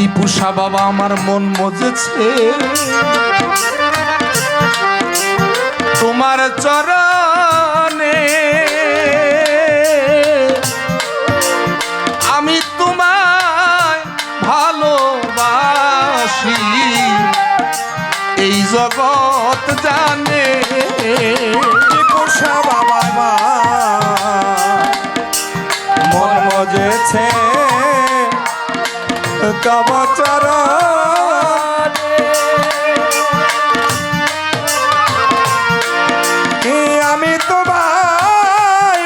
টিপুসা বাবা, আমার মন মজেছে। তোমার চরণে আমি তোমায় ভালোবাসি। এই জগৎ জানে টিপুসা বাবা মন মজেছে। কামাচারা। আমি তো ভাই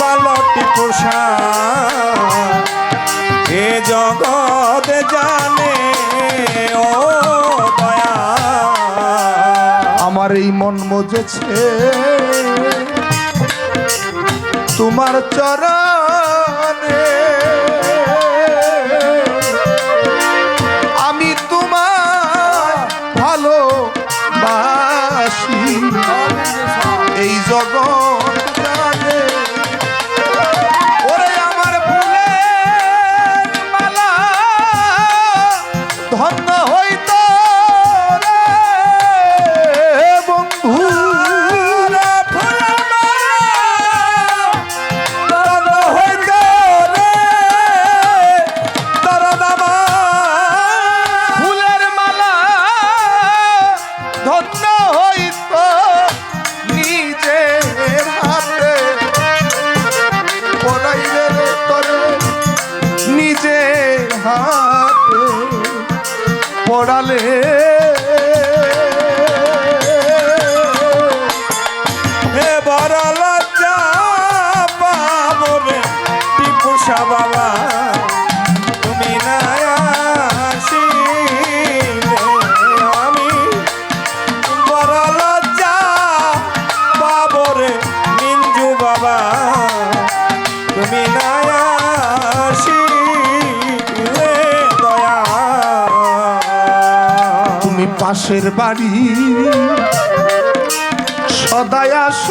বালটি পোষা। এ জগৎ জানে, ও আমার এই মন মজেছে। তোমার চরণে Yeah. পাশের বাড়ি। সদায় আস।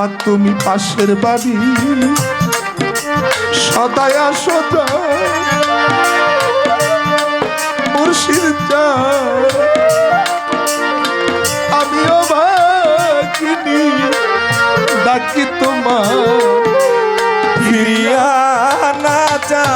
আমার তুমি পাশের বাড়ি। সদায় সদা আমিও ভাগিনি ডাকি তোমার ফিরিয়া না যা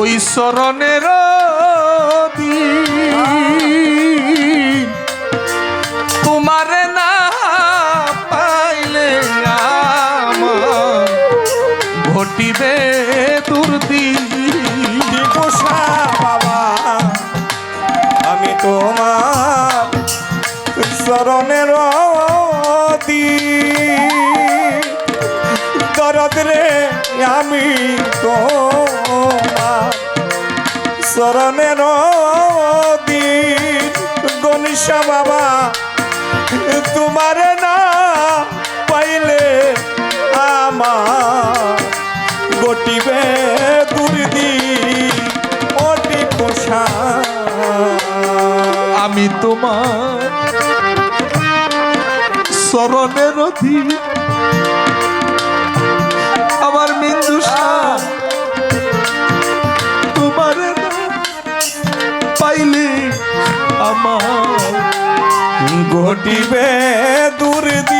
ওই শরণের তোমার না পাইলে ঘটিবে দুর্দি পোষা বাবা। আমি তোমার শরণের দরদ রে আমি তোর চরণের দিন গণিসা বাবা, তোমারে না পাইলে আমার গটিবে দুর্দি অতি পোষা আমি তোমার চরণের অধীন আমার ঘটিবে দুর্দি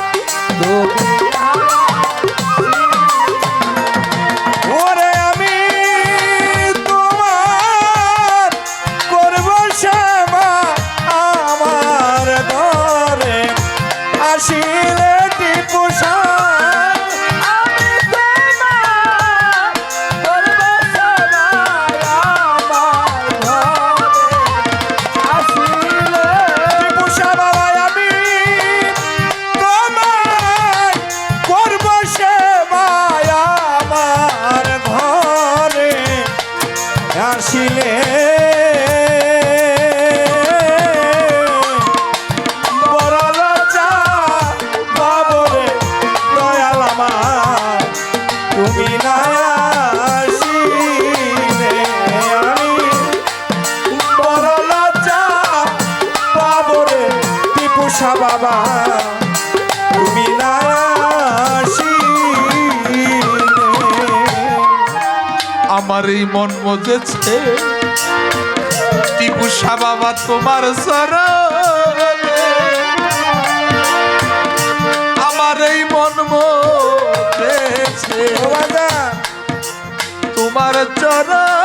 আশা বাবা তুমি আমার এই মন মজেছে। টিপু বাবা তোমার সর আমার এই মন মজেছে। তোমার চরণ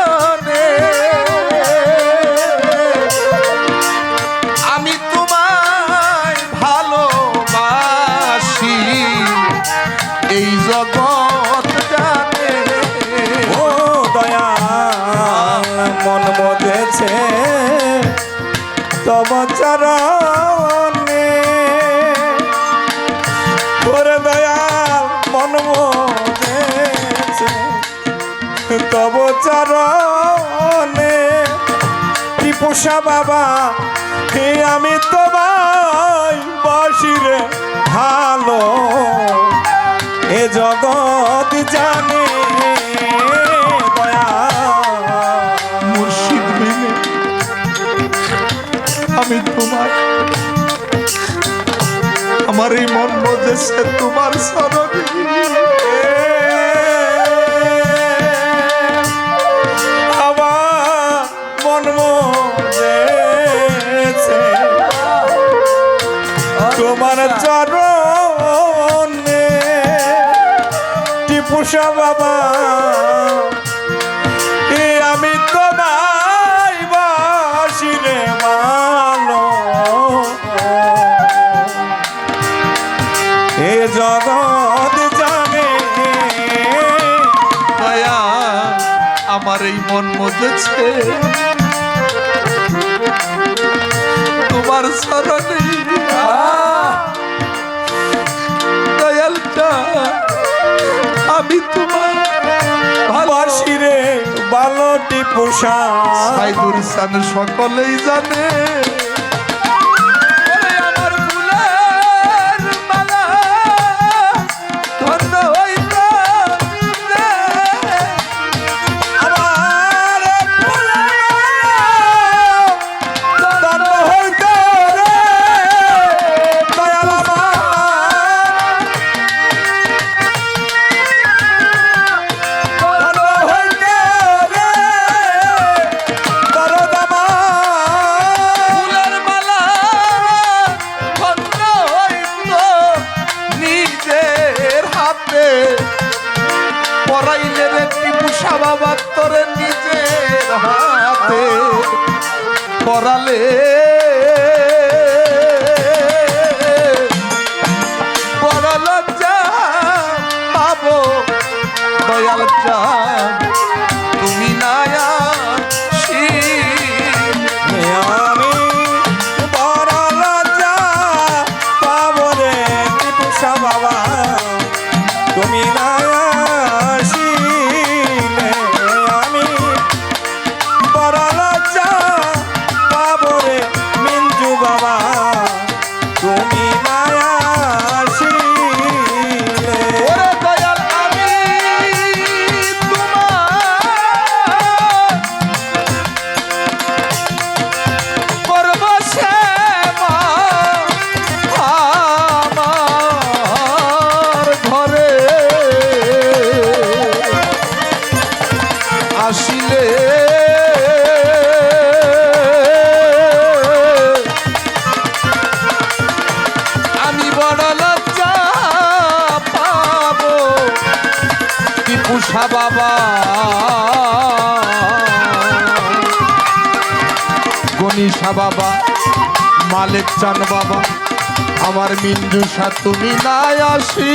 বাবা, হে আমি তোমায় বাসিরে ভালো। এ জগৎ জানে আমি তোমার, আমার এই মন বোঝেছে তোমার সরণে তোমার চরণে টিপুষা বাবা এ আমি তোমায় বাসি রে মালো এ জগৎ জানে দয়া আমার এই মন মজেছে। তোমার সরণে আমি তোমার বাসি রে বালটি পোষা সাইদুর ইসলামের সকলেই জানে। দয়াল চান বাবা। গণিসা বাবা মালিক চান বাবা আমার মিঞ্জুষা তুমি নাই আসি।